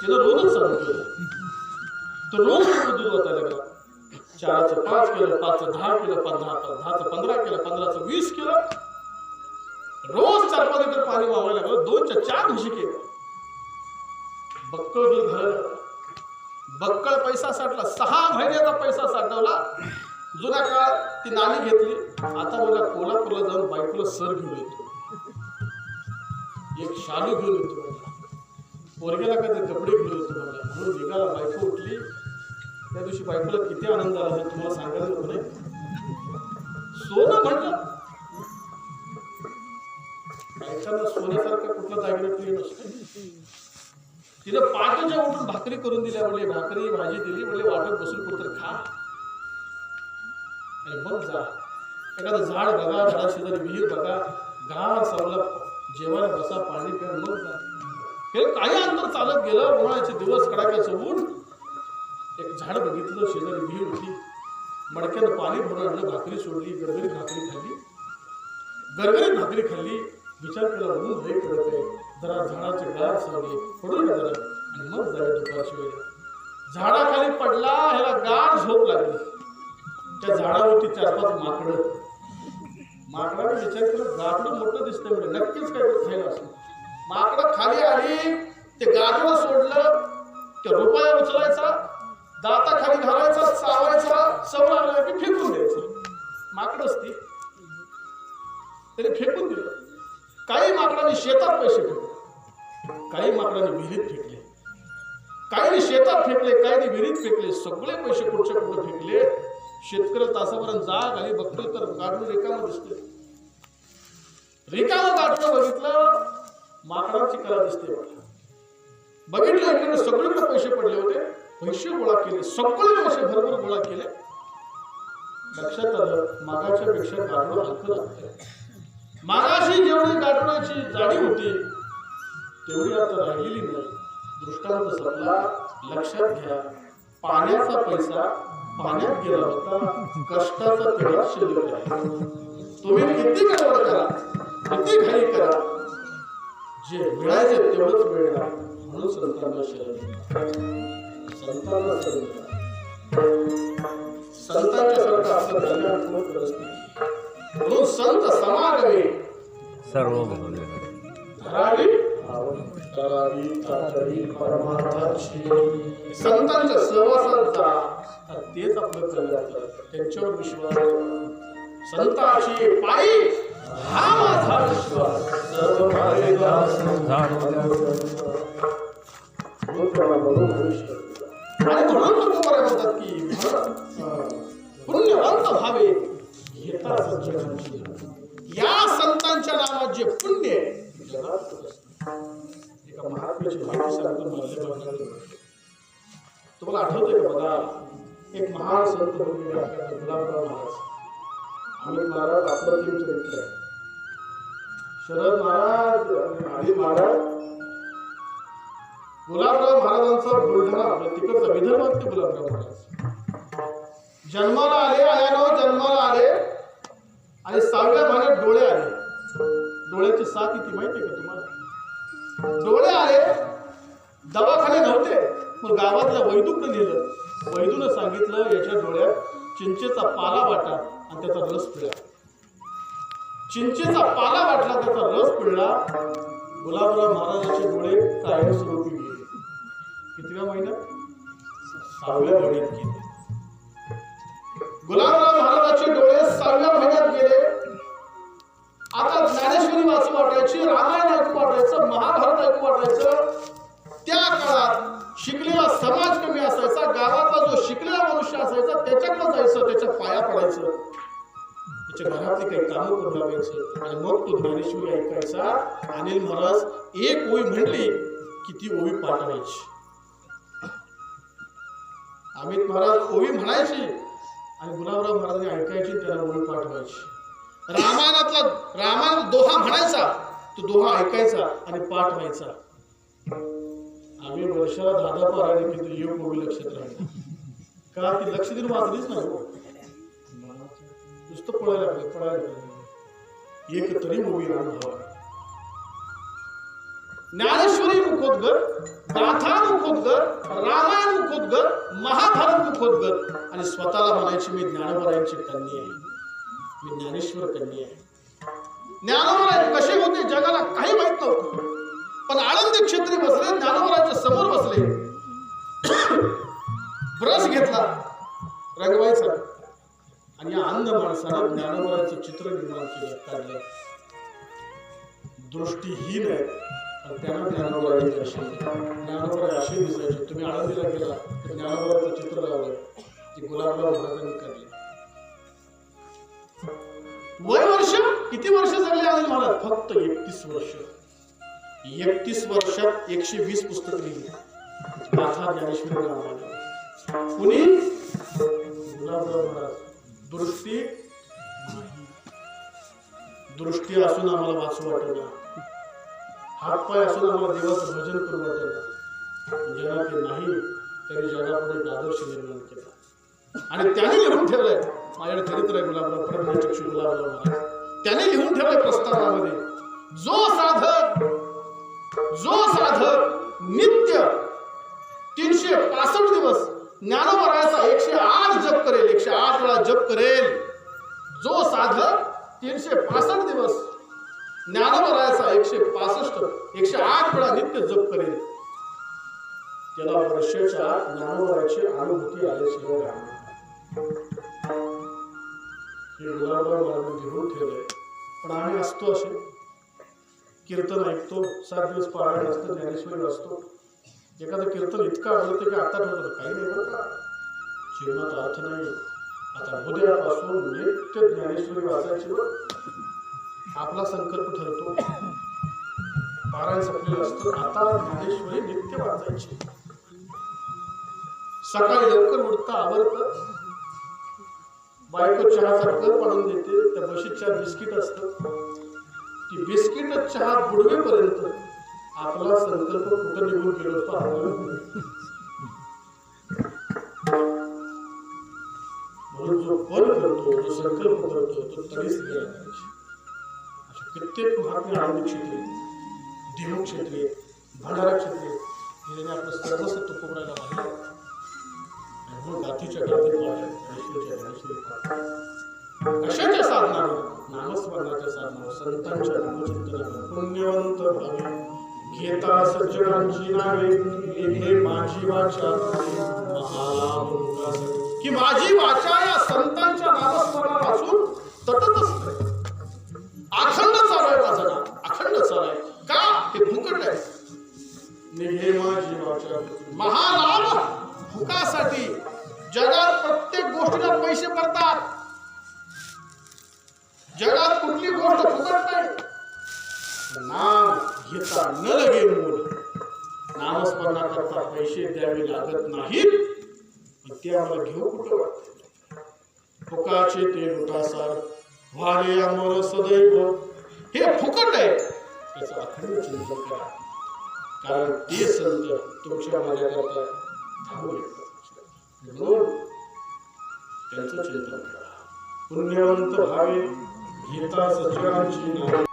त्याला रोजच चालू केलं तो रोज दूध वाटायला लागला चारचं पाच केलं पाचचं दहा केलं पंधरा दहाचं पंधरा केलं पंधराचं वीस केलं. रोज चार पाच लिटर पाणी वावायला लागलं. दोनच्या चार म्हशी केलं बक्कळ दूध झालं. बक्कळ पैसा साठला. सहा महिन्याचा पैसा साठवला. जुन्या काळात ती नाणी घेतली. आता मला कोल्हापूरला जाऊन बायकोला सर घेऊन येतो. एक शालू घेऊन येतो पोरग्याला काय ते कपडे घेऊन येतो म्हणला म्हणून निघाला बायको उठली. त्या दिवशी बायकोला किती आनंद आला हे तुम्हाला सांगायला नको नाही? सोनं म्हणलं. बायकांना सोन्यासारखं कुठला दागिना प्रिय नसतो तिने पाठच्या उठून भाकरी करून दिल्या. म्हणजे भाकरी भाजी दिली. म्हणजे वाटत बसून कुत्र खा. आणि मग जा. एखादं झाड बघा झाडा शेजारी विहीर बघा. गार सावला जेवायला बसा पाणी प्या मग जा हे काही अंतर चालत गेलं उन्हाळ्याचे दिवस कडाक्याचं ऊन. एक झाड बघितलं शेजारी बी होती मडक्यानं पाणी भरून आणलं भाकरी सोडली गरगरीत भाकरी खाल्ली. गरगरीत भाकरी खाल्ली. विचार केला म्हणून हे कडक आहे. जरा झाडाचे गार सरले पडून जरा. आणि मग जावे दुपारची वेळ झाडाखाली पडला ह्याला गार झोप लागली. त्या झाडावरती चार पाच माकडं. माकडाने विचार केला गाडलं मोठं दिसतंय म्हणजे नक्कीच काय खायला असं. माकडं खाली आली ते गाडलं सोडलं त्या रुपया उचलायचा दाता खाली घालायचा चावायचा सव लागला की फेकून द्यायचं. माकड असती. त्याने फेकून दिलं. काही माकडाने शेतात पैसे फेकले. काही माकडाने विहिरीत फेकले. काहीने शेतात फेकले काहीने विहिरीत फेकले. सगळे पैसे कुठच्या कुठं फेकले? शेतकरी तासापर्यंत जाग आणि बघतोय तर गाडून रिकामं दिसते रिकामं गाडून बघितलं माकडाची कला दिसते बघितलं इकडे सगळीकडे पैसे पडले होते पैसे गोळा केले सगळे पैसे भरपूर गोळा केले. लक्षात आलं मागाच्या पेक्षा गाडून हलकं लागतंय. मागाशी जेवढी गाठण्याची जाडी होती तेवढी आता राहिलेली नाही. दृष्टांत सरला लक्षात घ्या पाण्याचा पैसा पाण्यात गेला होता. कष्टाचा तेवढा शिल्लक आहे. तुम्ही किती गडबड करा किती घाई करा. जे मिळायचे तेवढंच मिळणार. म्हणून संतांना शरण संतांना शरण संतांच्या सारखं होत नसते म्हणून संत समागमे सर्व धरावी करावी तातडी परमार्थाची संतांच्या सहवासात जा तर तेच आपलं कल्याण करतं. त्यांच्यावर विश्वास ठेवा. संताची पायी हा माझा विश्वास सर्व मागे आणि म्हणून लोक बरे म्हणतात की पुण्यवंत व्हावे घेता सज्जनांची या संतांच्या नावात जे पुण्य जगात एका महात्म्याची माहिती सांगतो मधल्या तुम्हाला आठवतंय का बघा एक महान संत होऊन गुलाबराव महाराज आम्ही महाराज अप्रतिम चरित्र आहे. शरद महाराज आणि महाराज गुलाबराव महाराजांचा बुलढाणा आपल्या तिकडचा विदर्भात ते गुलाबराव महाराज. जन्माला आले आल्यानं जन्माला आले आणि सहाव्या महिन्यात डोळे आले. डोळ्याची साथ इथे माहिती आहे का तुम्हाला? डोळे आले दवाखाने नव्हते मग गावातल्या वैदुकनं नेलं वैदूनं सांगितलं याच्या डोळ्यात चिंचेचा पाला वाटा आणि त्याचा रस पिळा. चिंचेचा पाला वाटला त्याचा रस पिळला. गुलाबराव महाराजांचे डोळे कायमस्वरूपी गेले. कितव्या महिन्यात? सहाव्या महिन्यात गेले. गुलाबराव महाराजांचे डोळे सहाव्या महिन्यात गेले. आता ज्ञानेश्वरी वाचू वाटायची रामायण ऐकू वाटायचं महाभारत ऐकू वाटायचं. त्या काळात शिकलेला समाज कमी असायचा गावात शिकलेला मनुष्य असायचा त्याच्याकडे जायचं त्याच्या पाया पडायचं. त्याच्या घरातली काही कामं करून लावायचं आणि मग तो ज्ञानेश्वर ऐकायचा अनिल महाराज एक ओळी म्हणली की ती ओळी पाठवायची. अमित महाराज ओळी म्हणायची आणि गुलाबराव महाराजांनी ऐकायची त्याला ओळी पाठवायची. रामायणातला रामायण दोहा म्हणायचा तो दोहा ऐकायचा आणि पाठ व्हायचा आम्ही वर्षाला दादा पारायण केली तर योग ओळी लक्षात राहिला. का ती लक्ष देऊन वाचलीच नाही? नुसतं पळायला लागलं पळायला लागलं. एक तरी मूवी अनुभव ज्ञानेश्वरी मुखोद्गर गाथा मुखोद्गर रामायण मुखोद्गर महाभारत मुखोद्गर आणि स्वतःला म्हणायची मी ज्ञानोबरायांची कन्या आहे. मी ज्ञानेश्वर कन्या आहे. ज्ञानोबराय कसे होते? जगाला काही माहीत नव्हतं. पण आनंदी क्षेत्री बसले ज्ञानोबराच्या समोर बसले. ब्रश घेतला. रंगवायचा. आणि अन्न अंध माणसानं चित्र निर्माण केलं काढलं दृष्टीहीन आहे. पण त्यानं ज्ञानोबराने दर्शन दिलं. असे दिसायचे तुम्ही आळंदीला गेला तर ज्ञानोबराचं चित्र लावलं ते गुलाबराव महाराजांनी काढले वय वर्ष? किती वर्ष जगले आनंद महाराज? फक्त एकतीस वर्ष. एकतीस वर्षात एकशे वीस पुस्तक लिहिली. ज्ञानेश्वर ज्ञानेश्वरी कुणी दृष्टी. दृष्टी असून आम्हाला वाचू वाटेना हातपाय असून आम्हाला देवाचं भजन करू वाटेना जगात ते नाही तरी जगापुढे आदर्श निर्माण केला. आणि त्याने लिहून ठेवलंय माझ्याकडे चरित्र आहे गुलाबराव प्रज्ञाचक्षु गुलाबराव महाराज त्याने लिहून ठेवलंय प्रस्तावामध्ये जो साधक जो साधक नित्य तीनशे पासष्ट दिवस ज्ञानोबरायाचा एकशे आठ जप करेल एकशे आठ वेळा जप करेल. जो साधक तीनशे पासष्ट दिवस ज्ञानोबरायाचा एकशे पासष्ट एकशे आठ वेळा नित्य जप करेल. त्याला वर्षाच्या आत ज्ञानोबराची अनुभूती आल्याशिवाय राहणार हे गुलाबराव ठेवलंय. पण आम्ही असतो असे. कीर्तन ऐकतो सात दिवस पारायण असतं ज्ञानेश्वरी असतो. एखादं कीर्तन इतकं आवडतं की आता ठरवतं काही नाही बरं का. जीवनात अर्थ नाही. आता उद्यापासून नित्य ज्ञानेश्वरी वाचायची बरं. आपला संकल्प ठरतो. पारायण संपलेलं असतं. आता ज्ञानेश्वरी नित्य वाचायची. सकाळी लवकर उठता आवडतं बायको चहाचा कप आणून देते. त्या बशीत बिस्किट असतं ती बिस्किट चहा बुडवेपर्यंत आपला संकल्प कुठं निघून गेलो असतो आपल्याला म्हणून जो फल करतो जो संकल्प करतो तो तरीच गेला पाहिजे. कित्येक महात्मे आनंद क्षेत्रे देव क्षेत्रे भंडारा क्षेत्रे याने आपलं सर्वस्व तुकोबरायला पाहिजे आणि म्हणून गाथीच्या गाथी कशाच्या साधनावर नामस्मरणाच्या साधनावर संतांच्या नामचिंतनावर पुण्यवंत भावी घेता सज्जनांची नावे लिहिले माझी वाचा की माझी वाचा या संतांच्या नामस्मरणा वाचून तटत असते अखंड चालाय माझं नाम अखंड चालाय. का? हे फुकट आहे. निघे माझी वाचा महालाभ फुकासाठी जगात प्रत्येक गोष्टीला पैसे पडतात. जगात कुठली गोष्ट फुकट नाही. नाम घेता न लगे मूल नामस्मरणाकरता पैसे द्यावे लागत नाहीत ते आम्हाला घेऊ कुठं फुकाचे ते लुटासार व्हावे आम्हाला सदैव हे फुकट आहे त्याचा अखंड चिंतन करा कारण ते संत तुमच्या माझ्याकरता धावू येतात म्हणून त्यांचं चिंतन करा पुण्यवंत भावे घेता सचिवांची नावे